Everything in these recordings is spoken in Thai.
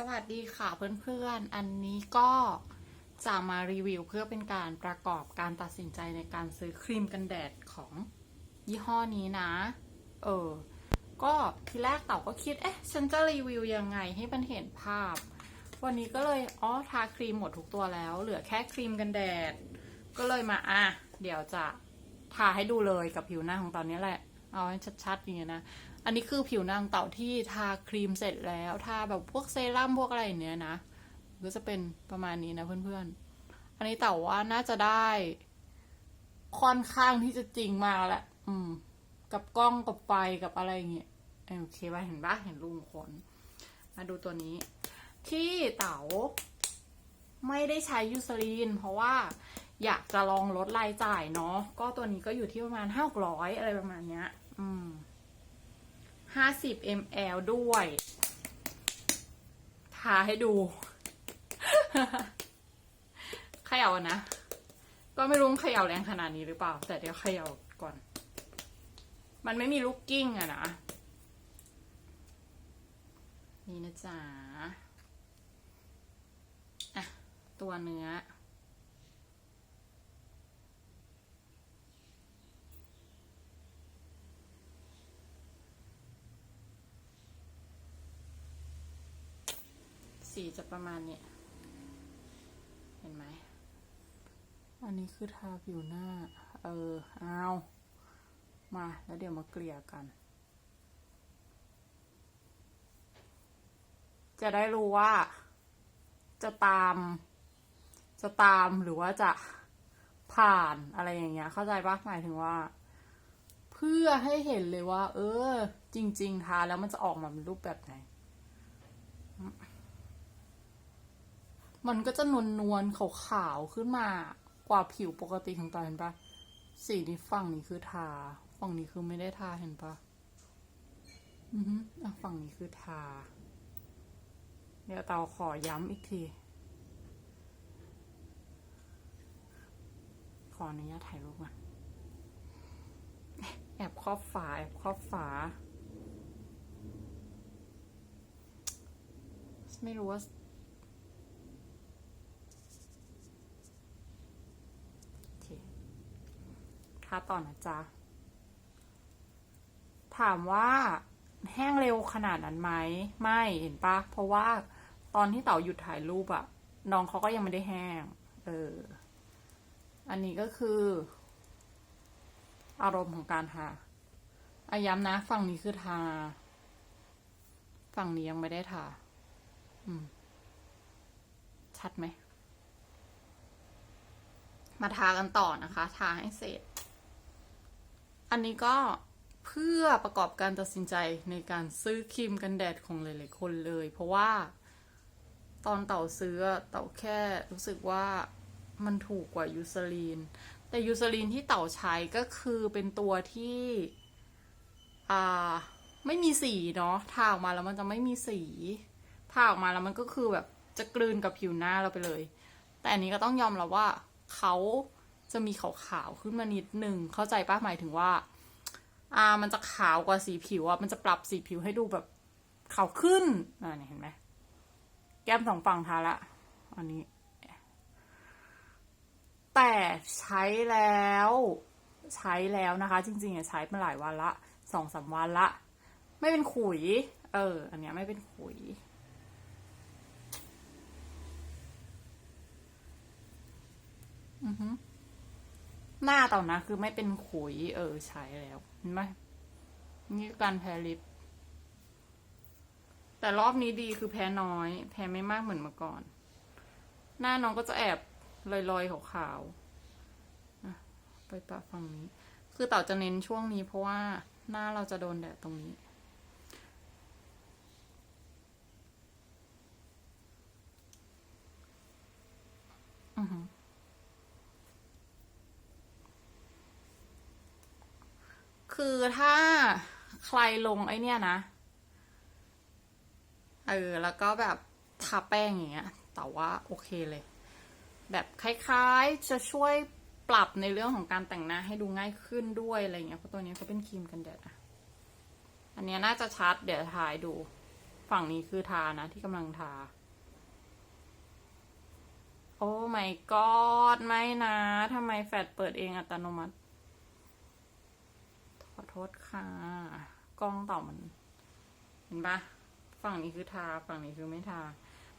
สวัสดีค่ะเพื่อนๆ อันนี้ก็จะมารีวิวเพื่อเป็นการประกอบการตัดสินใจในการซื้อครีมกันแดดของยี่ห้อนี้นะ เออ ก็ทีแรกเต่าก็คิด เอ๊ะ ฉันจะรีวิวยังไงให้มันเห็นภาพ วันนี้ก็เลย อ๋อ ทาครีมหมดทุกตัวแล้ว เหลือแค่ครีมกันแดด ก็เลยมา อะ เดี๋ยวจะทาให้ดูเลยกับผิวหน้าของตอนนี้แหละ เอาให้ชัดๆอย่างเงี้ยนะ อันนี้คือผิวนางเต่าที่ทาครีมเสร็จแล้วทาแบบพวกเซรั่มพวกอะไรอย่างเนี้ยนะก็จะเป็นประมาณนี้นะเพื่อนๆ อันนี้เต่าว่าน่าจะได้ ค่อนข้างที่จะจริงมากแหละอืม กับกล้องกับไฟกับอะไรอย่างเงี้ยโอเคป่ะเห็นปะเห็นรูมขนมาดูตัวนี้ ที่เต๋าไม่ได้ใช้ยูซลีน เพราะว่าอยากจะลองลดรายจ่ายเนาะก็ตัวนี้ก็อยู่ที่ประมาณห้าร้อยอะไรประมาณเนี้ย อืม ห้าสิบ ml ด้วย ทาให้ดูเขย่านะ ก็ไม่รู้เขย่าแรงขนาดนี้หรือเปล่า แต่เดี๋ยวเขย่าก่อน มันไม่มีลูกกิ้งอะนะ นี่นะจ๊ะ อะ ตัวเนื้อ สีจะประมาณเนี้ยเห็นไหม อันนี้คือทาผิวหน้า เออ เอามาแล้วเดี๋ยวมาเกลี่ยกัน จะได้รู้ว่า จะตาม จะตามหรือว่าจะผ่านอะไรอย่างเงี้ย เข้าใจปะหมายถึงว่า เพื่อให้เห็นเลยว่า เออ จริง ๆ ทาแล้วมันจะออกมาเป็นรูปแบบไหน มันก็จะนวลนวลๆขาวๆขึ้นมากว่าผิวปกติของตาเห็นปะสีนี้ฝั่งนี้คือทา ฝั่งนี้คือไม่ได้ทาเห็นปะอือฮึอะฝั่งนี้คือทา เดี๋ยวเตาขอย้ำอีกที ขออนุญาตถ่ายรูปก่อนแอบครอบฝาแอบครอบฝา ไม่รู้ว่า โอเค ทาต่อนะจ๊ะ ถามว่าแห้งเร็วขนาดนั้นไหม ไม่เห็นปะ เพราะว่าตอนที่เต๋าหยุดถ่ายรูปอะน้องเขาก็ยังไม่ได้แห้ง เออ อันนี้ก็คือ อารมณ์ของการทาอาย้ำนะ ฝั่งนี้คือทา ฝั่งนี้ยังไม่ได้ทา อืม ชัดไหม มาทากันต่อนะคะ ทาให้เสร็จ อันนี้ก็เพื่อประกอบการตัดสินใจในการซื้อครีมกันแดดของหลาย ๆ คนเลย เพราะว่าตอนเต่าซื้อเต่าแค่รู้สึกว่ามันถูกกว่ายูซาลีน แต่ยูซาลีนที่เต่าใช้ก็คือเป็นตัวที่อ่าไม่มีสีเนาะทาออกมาแล้วมันจะไม่มีสีทาออกมาแล้วมันก็คือแบบจะกลืนกับผิวหน้าเราไปเลย แต่อันนี้ก็ต้องยอมรับว่าเขา จะมีขาวๆขึ้นมานิดหนึ่งเข้าใจป้ะหมายถึงว่า อ่ามันจะขาวกว่าสีผิวอะมันจะปรับสีผิวให้ดูแบบขาวขึ้นอ่าเนี่ยเห็นไหมแก้มสองฝั่งทาละอันนี้ แต่ใช้แล้ว ใช้แล้วนะคะ จริงๆอะใช้มาหลายวันละสองสามวันละ ไม่เป็นขุย เออ อันเนี้ยไม่เป็นขุยอือฮึ หน้าต่อนะ คือไม่เป็นขุย เออใช้แล้วเห็นไหมนี่การแพ้ลิป แต่รอบนี้ดีคือแพ้น้อย แพ้ไม่มากเหมือนเมื่อก่อน หน้าน้องก็จะแอบลอยๆขาวๆไปปะฝั่งนี้ คือเต่าจะเน้นช่วงนี้เพราะว่าหน้าเราจะโดนแดดตรงนี้ อือหือ คือถ้าใครลงไอเนี้ยนะ เออ แล้วก็แบบทาแป้งอย่างเงี้ย แต่ว่าโอเคเลย แบบคล้ายๆจะช่วยปรับในเรื่องของการแต่งหน้าให้ดูง่ายขึ้นด้วยอะไรเงี้ย เพราะตัวนี้เขาเป็นครีมกันแดดอะอันเนี้ยน่าจะชัด เดี๋ยวถ่ายดู ฝั่งนี้คือทานะที่กำลังทา โอ้ my god ไม่นะทำไมแฟลชเปิดเองอัตโนมัติ ขอโทษค่ะ กล้องต่อมัน เห็นปะฝั่งนี้คือทา ฝั่งนี้คือไม่ทา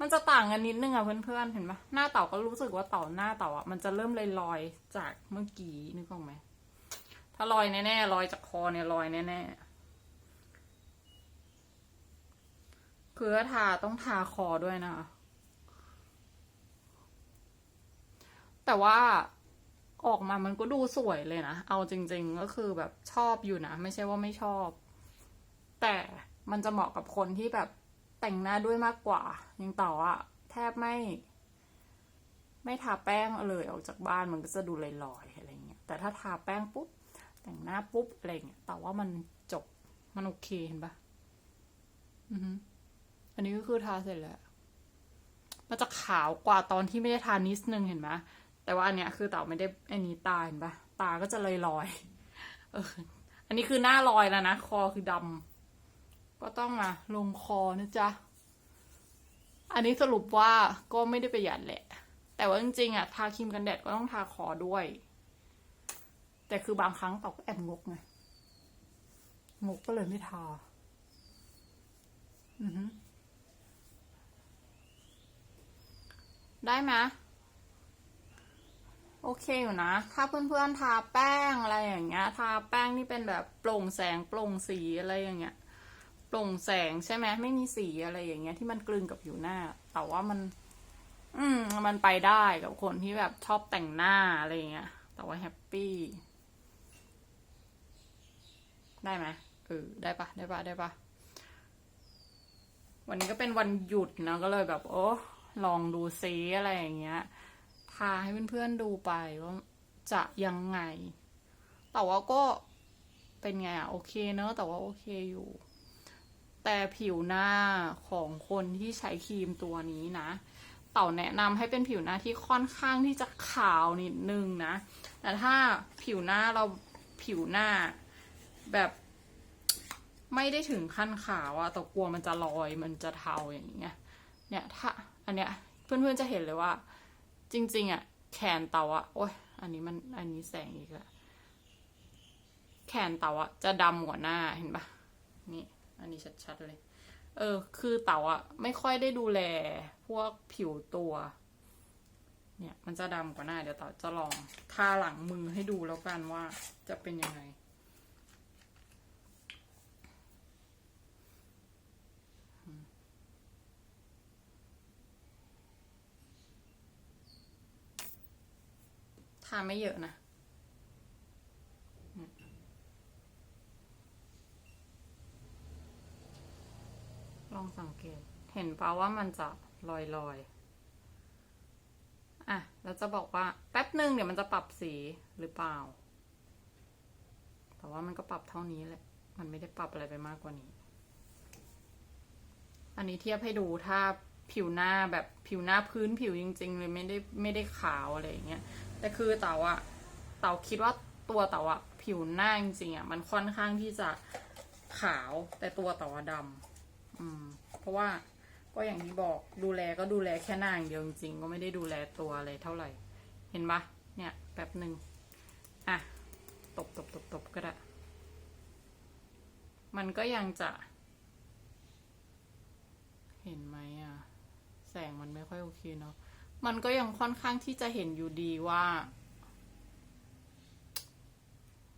มันจะต่างกันนิดนึงอะเพื่อนๆ เห็นปะหน้าเต่าก็รู้สึกว่าเต่าหน้าเต่าอะมันจะเริ่มลอยๆ จากเมื่อกี้นึกออกไหม ถ้าลอยแน่ๆลอยจากคอเนี่ยลอยแน่ๆคือทาต้องทาคอด้วยนะ แต่ว่า ออกมามันก็ดูสวยเลยนะ เอาจริง ๆ ก็คือแบบชอบอยู่นะ ไม่ใช่ว่าไม่ชอบ แต่มันจะเหมาะกับคนที่แบบแต่งหน้าด้วยมากกว่าย่างต่าอะแทบไม่ ไม่ทาแป้งเลยออกจากบ้านมันก็จะดูลอยๆอะไรเงี้ย แต่ถ้าทาแป้งปุ๊บ แต่งหน้าปุ๊บอะไรเงี้ย แต่ว่ามันจบ มันโอเคเห็นปะอือฮึอันนี้ก็คือทาเสร็จแล้ว มันจะขาวกว่าตอนที่ไม่ได้ทานิดนึงเห็นไหม แต่ว่าอันเนี้ยคือเต่าไม่ได้อันนี้ตาเห็นปะตาก็จะลอยลอยเอออันนี้คือหน้าลอยแล้วนะ คอคือดำก็ต้องมาลงคอนะจ๊ะ อันนี้สรุปว่าก็ไม่ได้ประหยัดแหละ แต่ว่าจริงๆอะทาครีมกันแดดก็ต้องทาคอด้วย แต่คือบางครั้งเต่าก็แอบงกไงงกก็เลยไม่ทา อือฮึได้ไหม โอเคอยู่นะ ถ้าเพื่อนๆทาแป้งอะไรอย่างเงี้ย ทาแป้งที่เป็นแบบโปร่งแสงโปร่งสีอะไรอย่างเงี้ย โปร่งแสงใช่ไหมไม่มีสีอะไรอย่างเงี้ยที่มันกลืนกับผิวหน้า แต่ว่ามัน อืม มันไปได้กับคนที่แบบชอบแต่งหน้าอะไรอย่างเงี้ย แต่ว่าแฮปปี้ ได้ไหมเออได้ปะได้ปะได้ปะวันนี้ก็เป็นวันหยุดนะก็เลยแบบ โอ้ลองดูซีอะไรอย่างเงี้ย ทาให้เพื่อนๆดูไปว่าจะยังไง แต่ว่าก็เป็นไงอะโอเคเนอะแต่ว่าโอเคอยู่ แต่ผิวหน้าของคนที่ใช้ครีมตัวนี้นะเต่าแนะนำให้เป็นผิวหน้าที่ค่อนข้างที่จะขาวนิดนึงนะ แต่ถ้าผิวหน้าเราผิวหน้าแบบไม่ได้ถึงขั้นขาวอะแต่กลัวมันจะลอยมันจะเทาอย่างเงี้ย เนี่ยถ้าอันเนี้ยเพื่อนๆจะเห็นเลยว่า จริง ๆอะแขนเตาอะโอ้ยอันนี้มันอันนี้แสงอีกแล้วแขนเตาอะจะดำกว่าหน้าเห็นปะนี่ อันนี้ชัดๆเลย เออ คือเตาอะไม่ค่อยได้ดูแล พวกผิวตัว เนี่ย มันจะดำกว่าหน้า เดี๋ยวเตาจะลองทาหลังมือให้ดูแล้วกันว่าจะเป็นยังไงาไม่เยอะนะ ลองสังเกต เห็นปะว่ามันจะลอยลอยอะ แล้วจะบอกว่าแป๊บหนึ่งเดี๋ยวมันจะปรับสีหรือเปล่า แต่ว่ามันก็ปรับเท่านี้แหละ มันไม่ได้ปรับอะไรไปมากกว่านี้ อันนี้เทียบให้ดูถ้าผิวหน้าแบบผิวหน้าพื้นผิวจริง ๆ เลยไม่ได้ไม่ได้ขาวอะไรอย่างเงี้ย แต่คือเต่าอะเต่าคิดว่าตัวเต่าอะผิวหน้าจริงๆอะมันค่อนข้างที่จะขาวแต่ตัวเต่าอะดำอืม เพราะว่าก็อย่างที่บอกดูแลก็ดูแลแค่หน้าอย่างเดียวจริงๆก็ไม่ได้ดูแลตัวอะไรเท่าไหร่ เห็นปะเนี่ยแป๊บหนึ่งอะตบตบตบตบก็ได้ มันก็ยังจะ เห็นไหมอะ แสงมันไม่ค่อยโอเคเนาะ มันก็ยังค่อนข้างที่จะเห็นอยู่ดีว่า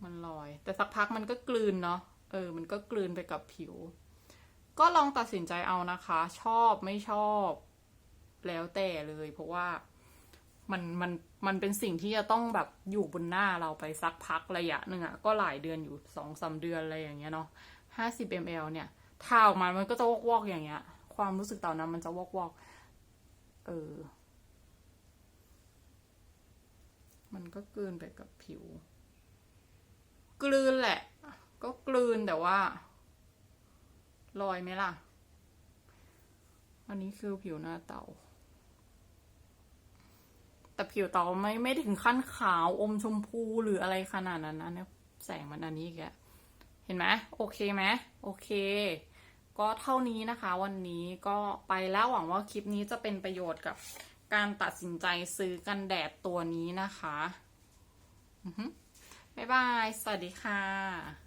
มันลอย แต่สักพักมันก็กลืนเนาะเออ มันก็กลืนไปกับผิว ก็ลองตัดสินใจเอานะคะ ชอบไม่ชอบ แล้วแต่เลย เพราะว่ามันมันมันเป็นสิ่งที่จะต้องแบบอยู่บนหน้าเราไปสักพักระยะหนึ่งอะก็หลายเดือนอยู่สองสาเดือนอะไรอย่างเงี้ยเนาะห้าสิบมลเนี่ยทาออกมามันก็จะวอกวอกๆอย่างเงี้ย ความรู้สึกตอนนั้นมันจะวอกวอกๆเออ ก็กลืนไปกับผิว กลืนแหละ ก็กลืนแต่ว่าลอยไหมล่ะ อันนี้คือผิวหน้าเตา แต่ผิวเตาไม่ไม่ถึงขั้นขาวอมชมพูหรืออะไรขนาดนั้นนะเนี่ยแสงมันอันนี้แกเห็นไหมโอเคไหมโอเค ก็เท่านี้นะคะ วันนี้ก็ไปแล้วหวังว่าคลิปนี้จะเป็นประโยชน์กับการตัดสินใจซื้อกันแดดตัวนี้นะคะ บ๊ายบาย สวัสดีค่ะ